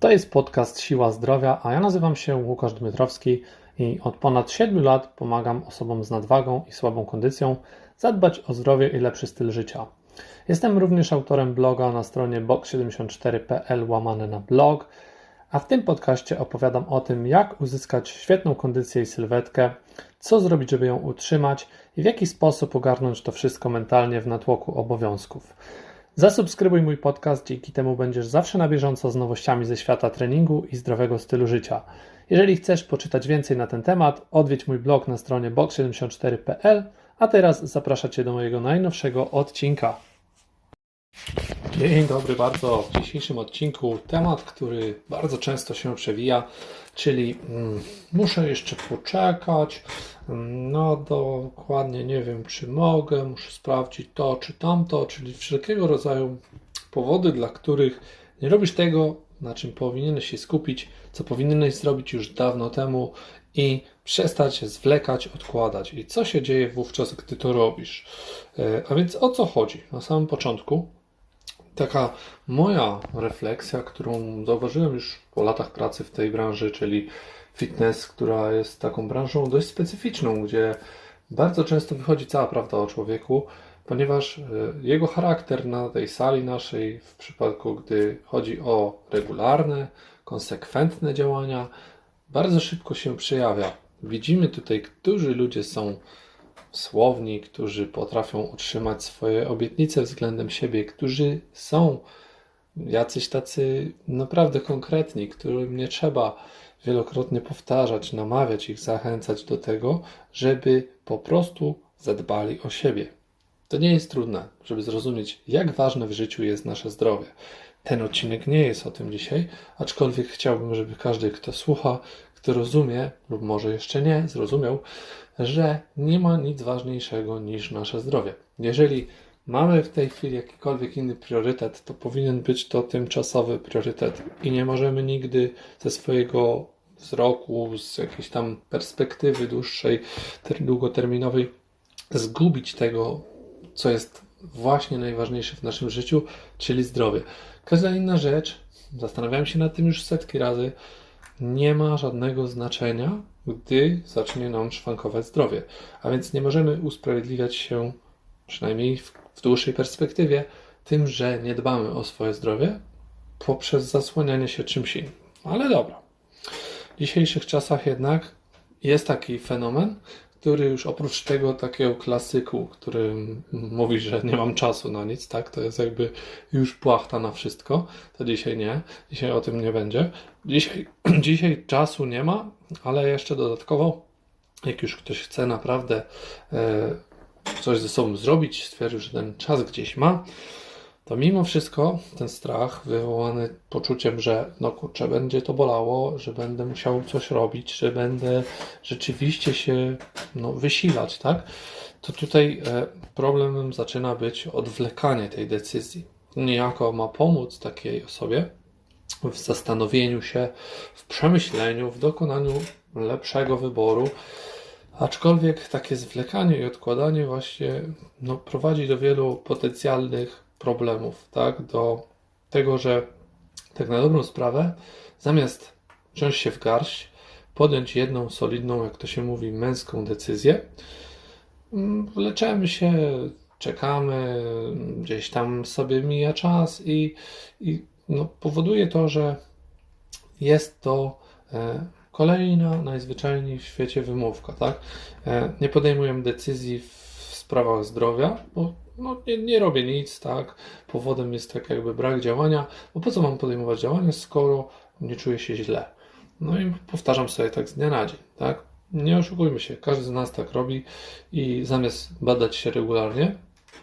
To jest podcast Siła Zdrowia, a ja nazywam się Łukasz Dmytrowski i od ponad 7 lat pomagam osobom z nadwagą i słabą kondycją zadbać o zdrowie i lepszy styl życia. Jestem również autorem bloga na stronie box74.pl łamane na blog, a w tym podcaście opowiadam o tym, jak uzyskać świetną kondycję i sylwetkę, co zrobić, żeby ją utrzymać i w jaki sposób ogarnąć to wszystko mentalnie w natłoku obowiązków. Zasubskrybuj mój podcast, dzięki temu będziesz zawsze na bieżąco z nowościami ze świata treningu i zdrowego stylu życia. Jeżeli chcesz poczytać więcej na ten temat, odwiedź mój blog na stronie box74.pl, a teraz zapraszam Cię do mojego najnowszego odcinka. Dzień dobry bardzo. W dzisiejszym odcinku temat, który bardzo często się przewija, czyli mm, muszę jeszcze poczekać. mm, No dokładnie nie wiem, czy mogę, muszę sprawdzić to czy tamto, czyli wszelkiego rodzaju powody, dla których nie robisz tego, na czym powinieneś się skupić, co powinieneś zrobić już dawno temu i przestać zwlekać, odkładać. I co się dzieje wówczas, gdy to robisz? E, A więc o co chodzi? Na samym początku taka moja refleksja, którą zauważyłem już po latach pracy w tej branży, czyli fitness, która jest taką branżą dość specyficzną, gdzie bardzo często wychodzi cała prawda o człowieku, ponieważ e, jego charakter na tej sali naszej, w przypadku gdy chodzi o regularne, konsekwentne działania, bardzo szybko się przejawia. Widzimy tutaj, którzy ludzie są słowni, którzy potrafią utrzymać swoje obietnice względem siebie, którzy są jacyś tacy naprawdę konkretni, którym nie trzeba wielokrotnie powtarzać, namawiać ich, zachęcać do tego, żeby po prostu zadbali o siebie. To nie jest trudne, żeby zrozumieć, jak ważne w życiu jest nasze zdrowie. Ten odcinek nie jest o tym dzisiaj, aczkolwiek chciałbym, żeby każdy, kto słucha, kto rozumie, lub może jeszcze nie, zrozumiał, że nie ma nic ważniejszego niż nasze zdrowie. Jeżeli mamy w tej chwili jakikolwiek inny priorytet, to powinien być to tymczasowy priorytet i nie możemy nigdy ze swojego wzroku, z jakiejś tam perspektywy dłuższej, ter- długoterminowej zgubić tego, co jest właśnie najważniejsze w naszym życiu, czyli zdrowie. Każda inna rzecz, zastanawiałem się nad tym już setki razy, nie ma żadnego znaczenia, gdy zacznie nam szwankować zdrowie. A więc nie możemy usprawiedliwiać się, przynajmniej w, w dłuższej perspektywie, tym, że nie dbamy o swoje zdrowie poprzez zasłanianie się czymś innym. Ale dobra. W dzisiejszych czasach jednak jest taki fenomen, który już oprócz tego takiego klasyku, który mówi, że nie mam czasu na nic, tak, to jest jakby już płachta na wszystko, to dzisiaj nie, dzisiaj o tym nie będzie. Dzisiaj, dzisiaj czasu nie ma, ale jeszcze dodatkowo, jak już ktoś chce naprawdę e, coś ze sobą zrobić, stwierdził, że ten czas gdzieś ma, to mimo wszystko ten strach wywołany poczuciem, że no kurczę, będzie to bolało, że będę musiał coś robić, że będę rzeczywiście się no, wysilać, tak? To tutaj e, problemem zaczyna być odwlekanie tej decyzji. Niejako ma pomóc takiej osobie w zastanowieniu się, w przemyśleniu, w dokonaniu lepszego wyboru. Aczkolwiek takie zwlekanie i odkładanie właśnie no, prowadzi do wielu potencjalnych problemów, tak? Do tego, że tak na dobrą sprawę, zamiast wziąć się w garść, podjąć jedną solidną, jak to się mówi, męską decyzję, mm, leczemy się, czekamy, gdzieś tam sobie mija czas i, i no, powoduje to, że jest to e, kolejna najzwyczajniej w świecie wymówka, tak? E, nie podejmujemy decyzji w sprawach zdrowia, bo no, nie, nie robię nic, tak? Powodem jest tak jakby brak działania, bo po co mam podejmować działania, skoro nie czuję się źle? No i powtarzam sobie tak z dnia na dzień, tak? Nie oszukujmy się, każdy z nas tak robi i zamiast badać się regularnie,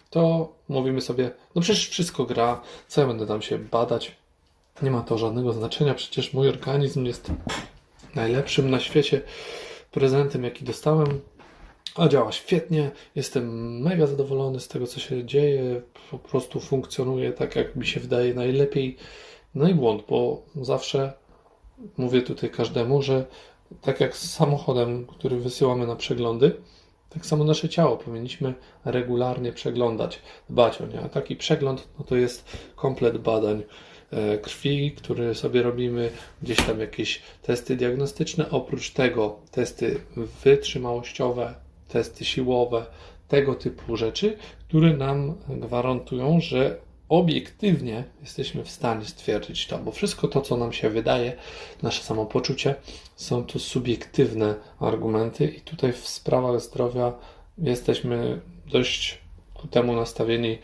to mówimy sobie, no przecież wszystko gra, co ja będę tam się badać? Nie ma to żadnego znaczenia, przecież mój organizm jest najlepszym na świecie prezentem, jaki dostałem, a działa świetnie. Jestem mega zadowolony z tego, co się dzieje. Po prostu funkcjonuje tak, jak mi się wydaje najlepiej. No i błąd, bo zawsze mówię tutaj każdemu, że tak jak z samochodem, który wysyłamy na przeglądy, tak samo nasze ciało powinniśmy regularnie przeglądać, dbać o nie. A taki przegląd no to jest komplet badań e, krwi, który sobie robimy, gdzieś tam jakieś testy diagnostyczne, oprócz tego testy wytrzymałościowe, testy siłowe, tego typu rzeczy, które nam gwarantują, że obiektywnie jesteśmy w stanie stwierdzić to, bo wszystko to, co nam się wydaje, nasze samopoczucie, są to subiektywne argumenty, i tutaj w sprawach zdrowia jesteśmy dość ku temu nastawieni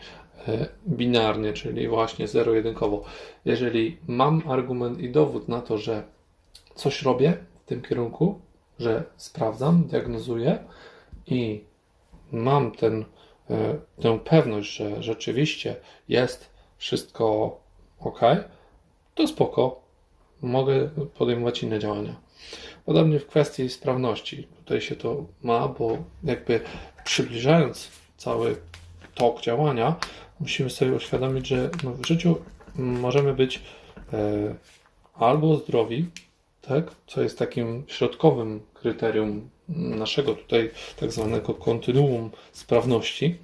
e, binarnie, czyli właśnie zero-jedynkowo. Jeżeli mam argument i dowód na to, że coś robię w tym kierunku, że sprawdzam, diagnozuję i mam ten, e, tę pewność, że rzeczywiście jest wszystko ok, to spoko, mogę podejmować inne działania. Podobnie w kwestii sprawności. Tutaj się to ma, bo jakby przybliżając cały tok działania, musimy sobie uświadomić, że no w życiu możemy być e, albo zdrowi, tak, co jest takim środkowym kryterium naszego tutaj tak zwanego kontynuum sprawności,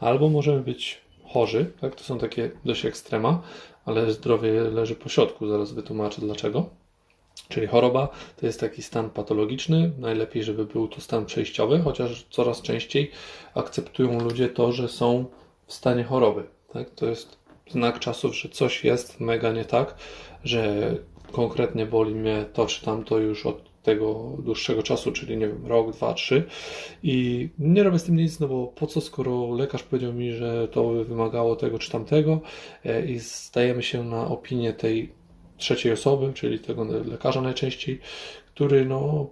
albo możemy być chorzy, tak, to są takie dość ekstrema, ale zdrowie leży po środku, zaraz wytłumaczę dlaczego. Czyli choroba to jest taki stan patologiczny. Najlepiej, żeby był to stan przejściowy, chociaż coraz częściej akceptują ludzie to, że są w stanie choroby. Tak? To jest znak czasów, że coś jest mega nie tak, że konkretnie boli mnie to czy tamto już od tego dłuższego czasu, czyli nie wiem, rok, dwa, trzy. I nie robię z tym nic, no bo po co, skoro lekarz powiedział mi, że to wymagało tego czy tamtego e, i stajemy się na opinię tej trzeciej osoby, czyli tego lekarza najczęściej, który no,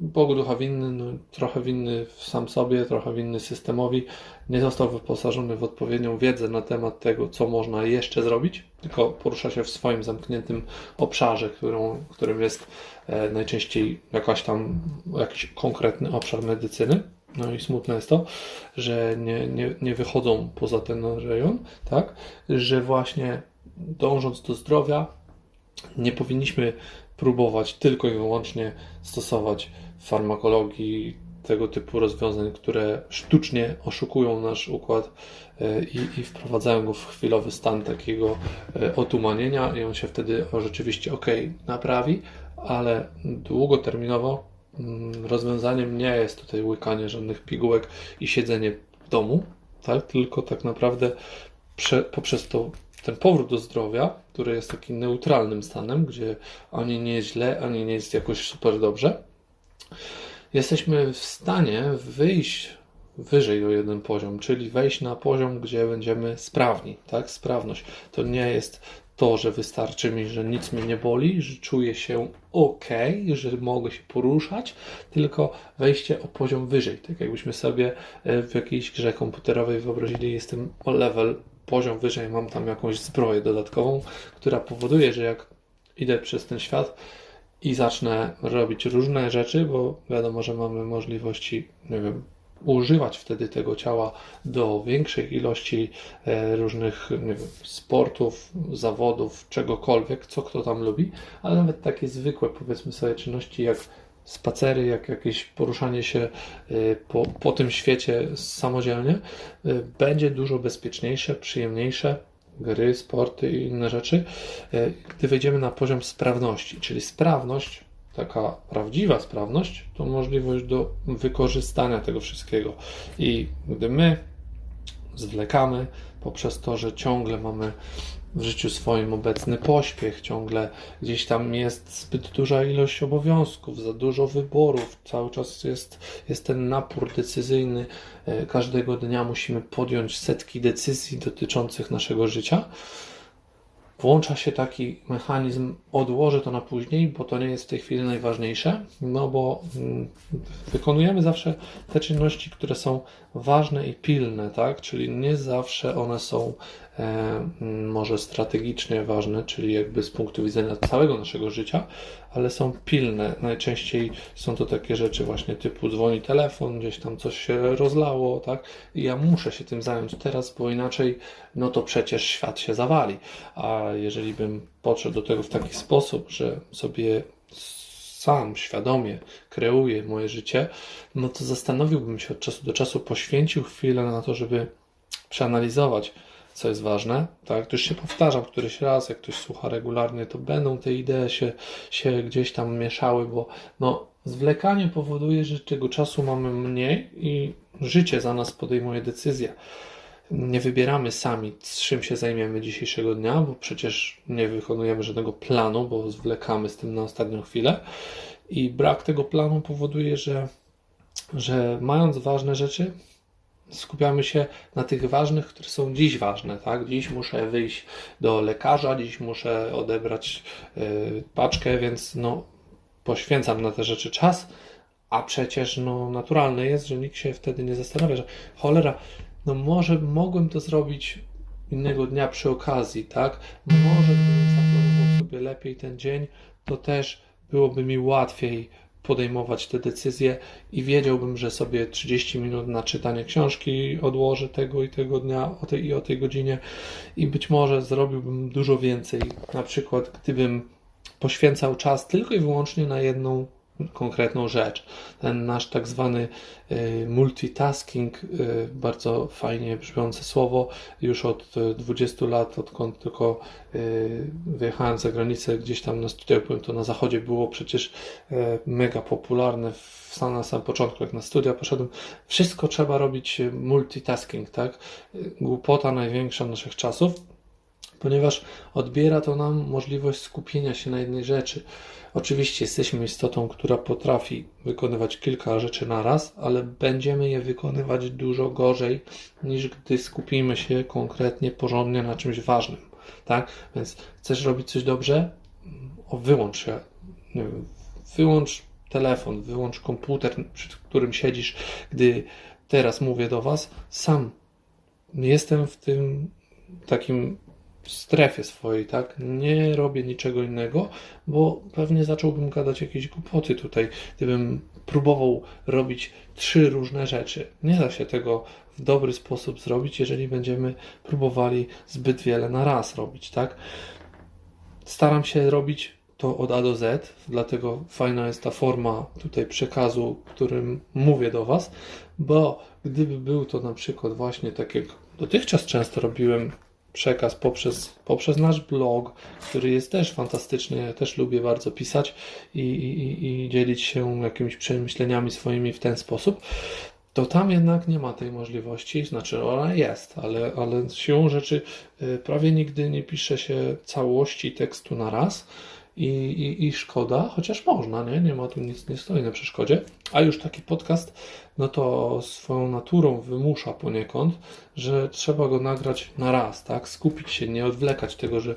Bogu ducha winny, no, trochę winny sam sobie, trochę winny systemowi, nie został wyposażony w odpowiednią wiedzę na temat tego, co można jeszcze zrobić, tylko porusza się w swoim zamkniętym obszarze, którą, którym jest e, najczęściej jakaś tam, jakiś konkretny obszar medycyny. No i smutne jest to, że nie, nie, nie wychodzą poza ten rejon, tak, że właśnie dążąc do zdrowia, nie powinniśmy próbować tylko i wyłącznie stosować farmakologii, tego typu rozwiązań, które sztucznie oszukują nasz układ e, i, i, wprowadzają go w chwilowy stan takiego e, otumanienia i on się wtedy rzeczywiście ok naprawi, ale długoterminowo mm, rozwiązaniem nie jest tutaj łykanie żadnych pigułek i siedzenie w domu, tak? tylko tak naprawdę prze, poprzez to ten powrót do zdrowia, który jest takim neutralnym stanem, gdzie ani nie jest źle, ani nie jest jakoś super dobrze, jesteśmy w stanie wyjść wyżej o jeden poziom, czyli wejść na poziom, gdzie będziemy sprawni, tak? Sprawność. To nie jest to, że wystarczy mi, że nic mnie nie boli, że czuję się ok, że mogę się poruszać, tylko wejście o poziom wyżej. Tak jakbyśmy sobie e, w jakiejś grze komputerowej wyobrazili, jestem o level poziom wyżej, mam tam jakąś zbroję dodatkową, która powoduje, że jak idę przez ten świat i zacznę robić różne rzeczy, bo wiadomo, że mamy możliwości, nie wiem, używać wtedy tego ciała do większej ilości e, różnych wiem, sportów, zawodów, czegokolwiek, co kto tam lubi, ale nawet takie zwykłe, powiedzmy sobie, czynności jak spacery, jak jakieś poruszanie się y, po, po tym świecie samodzielnie, y, będzie dużo bezpieczniejsze, przyjemniejsze. Gry, sporty i inne rzeczy, y, gdy wejdziemy na poziom sprawności, czyli sprawność, taka prawdziwa sprawność, to możliwość do wykorzystania tego wszystkiego. I gdy my zwlekamy poprzez to, że ciągle mamy w życiu swoim obecny pośpiech, ciągle gdzieś tam jest zbyt duża ilość obowiązków, za dużo wyborów, cały czas jest, jest ten napór decyzyjny. E, każdego dnia musimy podjąć setki decyzji dotyczących naszego życia włącza się taki mechanizm, odłożę to na później, bo to nie jest w tej chwili najważniejsze, no bo mm, wykonujemy zawsze te czynności, które są ważne i pilne, tak? Czyli nie zawsze one są e, mm, może strategicznie ważne, czyli jakby z punktu widzenia całego naszego życia, ale są pilne. Najczęściej są to takie rzeczy właśnie typu dzwoni telefon, gdzieś tam coś się rozlało, tak? I ja muszę się tym zająć teraz, bo inaczej no to przecież świat się zawali. A jeżeli bym podszedł do tego w taki sposób, że sobie sam świadomie kreuję moje życie, no to zastanowiłbym się od czasu do czasu, poświęcił chwilę na to, żeby przeanalizować, co jest ważne, tak? To już się powtarzam któryś raz, jak ktoś słucha regularnie, to będą te idee się, się gdzieś tam mieszały, bo no, zwlekanie powoduje, że tego czasu mamy mniej i życie za nas podejmuje decyzje. Nie wybieramy sami, czym się zajmiemy dzisiejszego dnia, bo przecież nie wykonujemy żadnego planu, bo zwlekamy z tym na ostatnią chwilę. I brak tego planu powoduje, że, że mając ważne rzeczy, skupiamy się na tych ważnych, które są dziś ważne, tak? Dziś muszę wyjść do lekarza, dziś muszę odebrać y, paczkę, więc no, poświęcam na te rzeczy czas, a przecież no, naturalne jest, że nikt się wtedy nie zastanawia, że cholera, no może mogłem to zrobić innego dnia przy okazji, tak? Może gdybym zaplanował sobie lepiej ten dzień, to też byłoby mi łatwiej podejmować te decyzje i wiedziałbym, że sobie 30 minut na czytanie książki odłożę tego i tego dnia o tej i o tej godzinie i być może zrobiłbym dużo więcej. Na przykład, gdybym poświęcał czas tylko i wyłącznie na jedną konkretną rzecz. Ten nasz tak zwany y, multitasking, y, bardzo fajnie brzmiące słowo, już od y, 20 lat, odkąd tylko y, wyjechałem za granicę, gdzieś tam na studia, powiem to na zachodzie było przecież y, mega popularne w na samym początku, jak na studia poszedłem. Wszystko trzeba robić y, multitasking, tak? Y, Głupota największa naszych czasów, ponieważ odbiera to nam możliwość skupienia się na jednej rzeczy. Oczywiście jesteśmy istotą, która potrafi wykonywać kilka rzeczy na raz, ale będziemy je wykonywać dużo gorzej niż gdy skupimy się konkretnie, porządnie na czymś ważnym. Tak? Więc chcesz robić coś dobrze? O, wyłącz się. Wyłącz telefon, wyłącz komputer, przed którym siedzisz, gdy teraz mówię do Was. Sam jestem w tym takim strefie swojej, tak? Nie robię niczego innego, bo pewnie zacząłbym gadać jakieś głupoty tutaj, gdybym próbował robić trzy różne rzeczy. Nie da się tego w dobry sposób zrobić, jeżeli będziemy próbowali zbyt wiele na raz robić, tak? Staram się robić to od A do Z, dlatego fajna jest ta forma tutaj przekazu, którym mówię do Was, bo gdyby był to na przykład właśnie tak jak dotychczas często robiłem przekaz poprzez, poprzez nasz blog, który jest też fantastyczny. Ja też lubię bardzo pisać i, i, i dzielić się jakimiś przemyśleniami swoimi w ten sposób. To tam jednak nie ma tej możliwości, znaczy ona jest, ale, ale siłą rzeczy y, prawie nigdy nie pisze się całości tekstu na raz i, i, i szkoda, chociaż można, nie? Nie ma tu nic, nie stoi na przeszkodzie. A już taki podcast, no to swoją naturą wymusza poniekąd, że trzeba go nagrać na raz, tak? Skupić się, nie odwlekać tego, że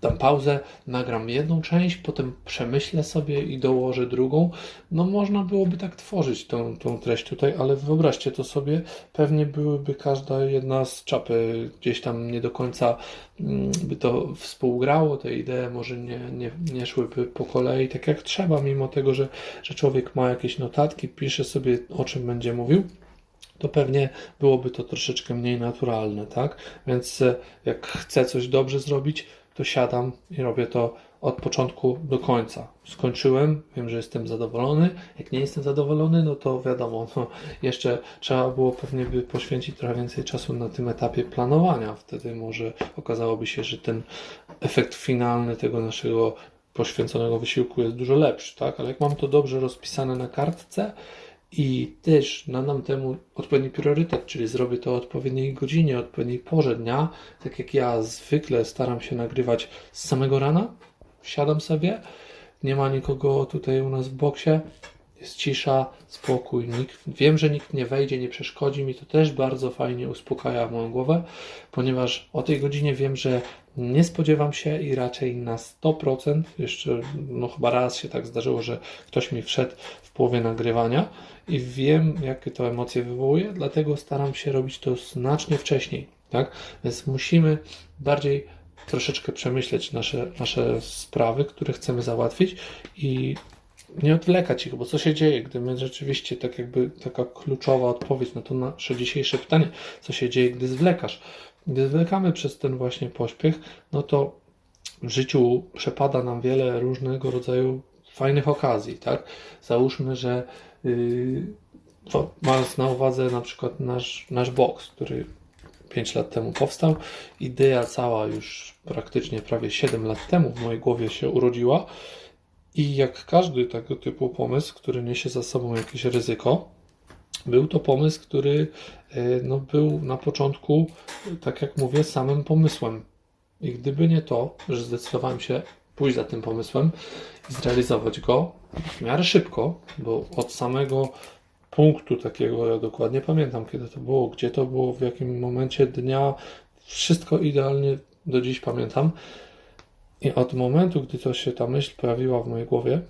dam pauzę, nagram jedną część, potem przemyślę sobie i dołożę drugą. No można byłoby tak tworzyć tą, tą treść tutaj, ale wyobraźcie to sobie, pewnie byłyby każda jedna z czapy gdzieś tam nie do końca mm, by to współgrało, te idee może nie, nie, nie szłyby po kolei tak jak trzeba, mimo tego, że, że człowiek ma jakieś notatki, pisze sobie o czym będzie mówił to pewnie byłoby to troszeczkę mniej naturalne, tak? Więc e, jak chcę coś dobrze zrobić, to siadam i robię to od początku do końca. Skończyłem, wiem, że jestem zadowolony. Jak nie jestem zadowolony, no to wiadomo, no, jeszcze trzeba było pewnie by poświęcić trochę więcej czasu na tym etapie planowania. Wtedy może okazałoby się, że ten efekt finalny tego naszego poświęconego wysiłku jest dużo lepszy, tak? Ale jak mam to dobrze rozpisane na kartce, i też nadam temu odpowiedni priorytet, czyli zrobię to o odpowiedniej godzinie, odpowiedniej porze dnia, tak jak ja zwykle staram się nagrywać z samego rana. Siadam sobie, nie ma nikogo tutaj u nas w boksie, jest cisza, spokój, nikt, wiem, że nikt nie wejdzie, nie przeszkodzi mi, to też bardzo fajnie uspokaja moją głowę, ponieważ o tej godzinie wiem, że nie spodziewam się i raczej na 100%, jeszcze no chyba raz się tak zdarzyło, że ktoś mi wszedł w połowie nagrywania i wiem, jakie to emocje wywołuje, dlatego staram się robić to znacznie wcześniej, tak? Więc musimy bardziej troszeczkę przemyśleć nasze, nasze sprawy, które chcemy załatwić i nie odwlekać ich, bo co się dzieje, gdy my rzeczywiście, tak jakby taka kluczowa odpowiedź na to nasze dzisiejsze pytanie, co się dzieje, gdy zwlekasz? Gdy zwlekamy przez ten właśnie pośpiech, no to w życiu przepada nam wiele różnego rodzaju fajnych okazji, tak? Załóżmy, że yy, mając na uwadze na przykład nasz, nasz boks, który 5 lat temu powstał. Idea cała już praktycznie prawie 7 lat temu w mojej głowie się urodziła. I jak każdy tego typu pomysł, który niesie za sobą jakieś ryzyko, był to pomysł, który e, no, był na początku, tak jak mówię, samym pomysłem. I gdyby nie to, że zdecydowałem się pójść za tym pomysłem i zrealizować go w miarę szybko, bo od samego punktu takiego, ja dokładnie pamiętam, kiedy to było, gdzie to było, w jakim momencie dnia, wszystko idealnie do dziś pamiętam. I od momentu, gdy to się ta myśl pojawiła w mojej głowie,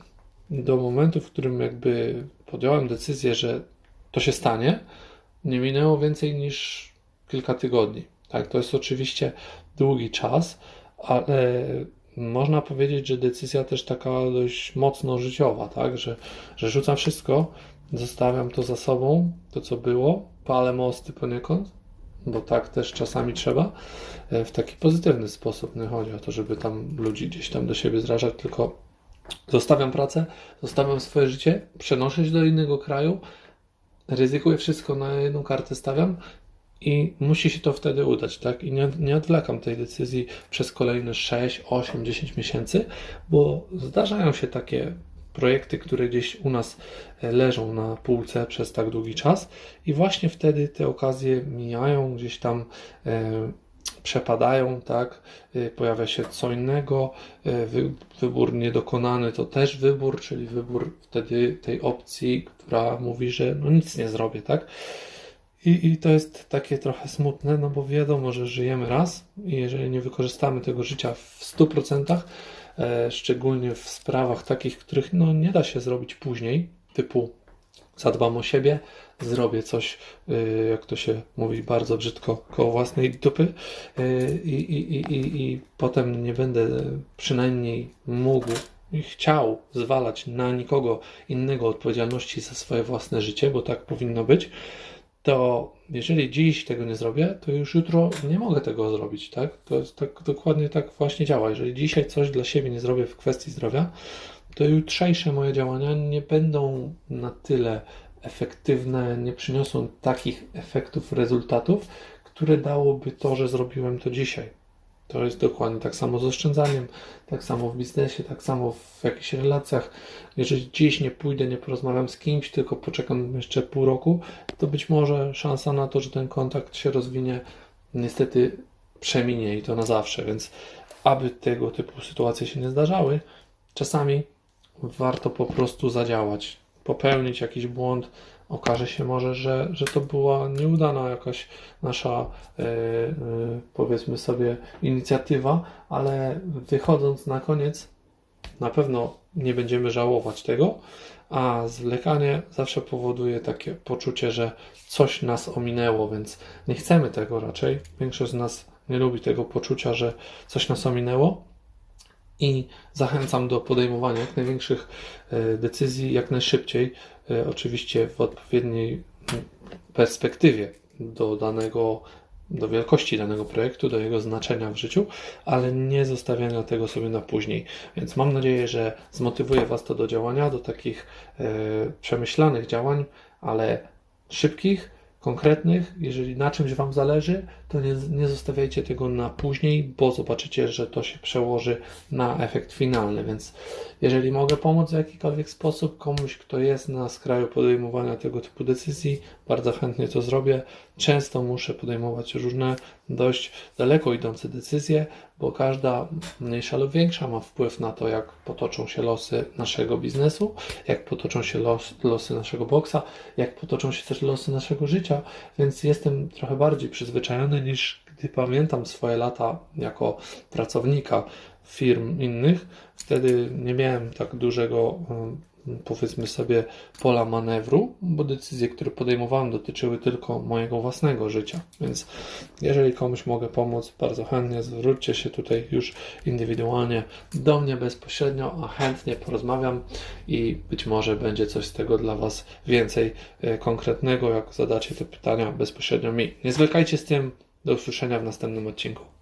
do momentu, w którym jakby podjąłem decyzję, że to się stanie, nie minęło więcej niż kilka tygodni. Tak, to jest oczywiście długi czas, ale można powiedzieć, że decyzja też taka dość mocno życiowa, tak, że, że rzucam wszystko, zostawiam to za sobą, to co było, palę mosty poniekąd, bo tak też czasami trzeba, e, w taki pozytywny sposób. Nie chodzi o to, żeby tam ludzi gdzieś tam do siebie zrażać, tylko zostawiam pracę, zostawiam swoje życie, przenoszę się do innego kraju, ryzykuję wszystko na jedną kartę stawiam i musi się to wtedy udać, tak? I nie, nie odwlekam tej decyzji przez kolejne 6, 8, 10 miesięcy, bo zdarzają się takie projekty, które gdzieś u nas e, leżą na półce przez tak długi czas i właśnie wtedy te okazje mijają, gdzieś tam e, przepadają, tak? E, pojawia się co innego, wy, wybór niedokonany to też wybór, czyli wybór wtedy tej opcji, która mówi, że no nic nie zrobię, tak? I, I to jest takie trochę smutne, no bo wiadomo, że żyjemy raz i jeżeli nie wykorzystamy tego życia w 100%, e, szczególnie w sprawach takich, których no, nie da się zrobić później, typu zadbam o siebie, zrobię coś, y, jak to się mówi bardzo brzydko, koło własnej dupy y, i, i, i, i, i potem nie będę przynajmniej mógł i chciał zwalać na nikogo innego odpowiedzialności za swoje własne życie, bo tak powinno być, to jeżeli dziś tego nie zrobię, to już jutro nie mogę tego zrobić, tak? To jest tak, dokładnie tak właśnie działa. Jeżeli dzisiaj coś dla siebie nie zrobię w kwestii zdrowia, to jutrzejsze moje działania nie będą na tyle efektywne, nie przyniosą takich efektów, rezultatów, które dałoby to, że zrobiłem to dzisiaj. To jest dokładnie tak samo z oszczędzaniem, tak samo w biznesie, tak samo w jakichś relacjach. Jeżeli dziś nie pójdę, nie porozmawiam z kimś, tylko poczekam jeszcze pół roku, to być może szansa na to, że ten kontakt się rozwinie, niestety przeminie i to na zawsze. Więc aby tego typu sytuacje się nie zdarzały, czasami warto po prostu zadziałać, popełnić jakiś błąd. Okaże się może, że, że to była nieudana jakaś nasza, e, e, powiedzmy sobie, inicjatywa, ale wychodząc na koniec, na pewno nie będziemy żałować tego, a zwlekanie zawsze powoduje takie poczucie, że coś nas ominęło, więc nie chcemy tego raczej. Większość z nas nie lubi tego poczucia, że coś nas ominęło i zachęcam do podejmowania jak największych e, decyzji jak najszybciej, e, oczywiście w odpowiedniej perspektywie do danego, do wielkości danego projektu, do jego znaczenia w życiu, ale nie zostawiania tego sobie na później. Więc mam nadzieję, że zmotywuje Was to do działania, do takich e, przemyślanych działań, ale szybkich, konkretnych. Jeżeli na czymś Wam zależy, to nie, nie zostawiajcie tego na później, bo zobaczycie, że to się przełoży na efekt finalny. Więc jeżeli mogę pomóc w jakikolwiek sposób komuś, kto jest na skraju podejmowania tego typu decyzji, bardzo chętnie to zrobię. Często muszę podejmować różne dość daleko idące decyzje, bo każda mniejsza lub większa ma wpływ na to, jak potoczą się losy naszego biznesu, jak potoczą się los, losy naszego boksa, jak potoczą się też losy naszego życia, więc jestem trochę bardziej przyzwyczajony niż gdy pamiętam swoje lata jako pracownika firm innych. Wtedy nie miałem tak dużego powiedzmy sobie, pola manewru, bo decyzje, które podejmowałem, dotyczyły tylko mojego własnego życia. Więc jeżeli komuś mogę pomóc, bardzo chętnie zwróćcie się tutaj już indywidualnie do mnie bezpośrednio, a chętnie porozmawiam i być może będzie coś z tego dla Was więcej e, konkretnego, jak zadacie te pytania bezpośrednio mi. Nie zwlekajcie z tym. Do usłyszenia w następnym odcinku.